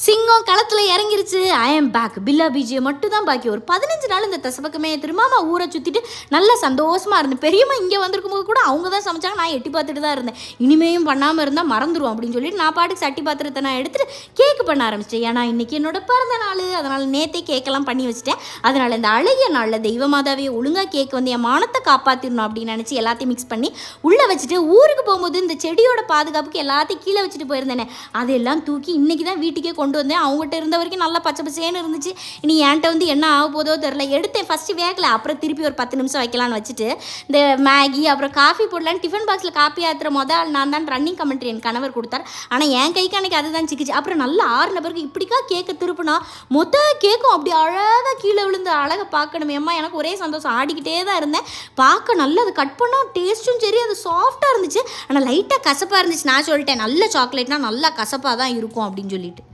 சிங்கம் களத்துல இறங்கிருச்சு. I am back பில்லா பீஜியை மட்டும் தான் பாக்கி. ஒரு பதினஞ்சு நாள் இந்த தசபக்கமே திருமாமா ஊரை சுத்திட்டு நல்லா சந்தோஷமா இருந்தேன். பெரியம்மா இங்கே வந்திருக்கும் போது கூட அவங்க தான் சமைச்சாங்க. நான் எட்டி பார்த்துட்டு தான் இருந்தேன். இனிமேயும் பண்ணாம இருந்தா மறந்துடும் அப்படின்னு சொல்லிட்டு நான் பாட்டுக்கு சட்டி பாத்திரத்தை நான் எடுத்துட்டு கேக் பண்ண ஆரம்பிச்சிட்டேன். ஏன்னா இன்னைக்கு என்னோட பிறந்த நாள். அதனால நேத்தே கேக்கெல்லாம் பண்ணி வச்சுட்டேன். அதனால இந்த அழகிய நாளில் தெய்வ மாதாவே ஒழுங்கா கேக் வந்து என் மானத்தை காப்பாத்திடணும் அப்படின்னு நினச்சி எல்லாத்தையும் மிக்ஸ் பண்ணி உள்ளே வச்சுட்டு ஊருக்கு போகும்போது இந்த செடியோட பாதுகாப்புக்கு எல்லாத்தையும் கீழே வச்சுட்டு போயிருந்தேனே. அதெல்லாம் தூக்கி இன்னைக்கு தான் வீட்டுக்கே கொண்டு வந்தேன். அவங்ககிட்ட இருந்த வரைக்கும் நல்லா பச்சை பசேன்னு இருந்துச்சு. இனி என்கிட்ட வந்து என்ன ஆக போதோ தெரில எடுத்தேன். ஃபஸ்ட்டு வேகல. அப்புறம் திருப்பி ஒரு பத்து நிமிஷம் வைக்கலாம்னு வச்சுட்டு இந்த மேகி அப்புறம் காஃபி போடலான்னு டிஃபன் பாக்ஸில் காப்பி ஆத்துற மொதல் நான் தான் ரன்னிங் கமெண்ட்ரி என் கணவர் கொடுத்தார். ஆனால் என் கைக்கு அன்றைக்கி அதுதான் சிக்கிச்சு. அப்புறம் நல்லா ஆறுன பிறகு இப்படிக்கா கேட்க திருப்பினா மொத்த கேக்கும் அப்படி அழகாக கீழே விழுந்து அழகை பார்க்கணுமே அம்மா. எனக்கு ஒரே சந்தோஷம். ஆடிக்கிட்டே தான் இருந்தேன். பார்க்க நல்லா அது கட் பண்ணால் டேஸ்ட்டும் சரி அது சாஃப்டாக இருந்துச்சு. ஆனால் லைட்டாக கசப்பாக இருந்துச்சு. நான் சொல்லிட்டேன் நல்ல சாக்லேட்னா நல்லா கசப்பாக தான் இருக்கும் அப்படின்னு சொல்லிட்டு.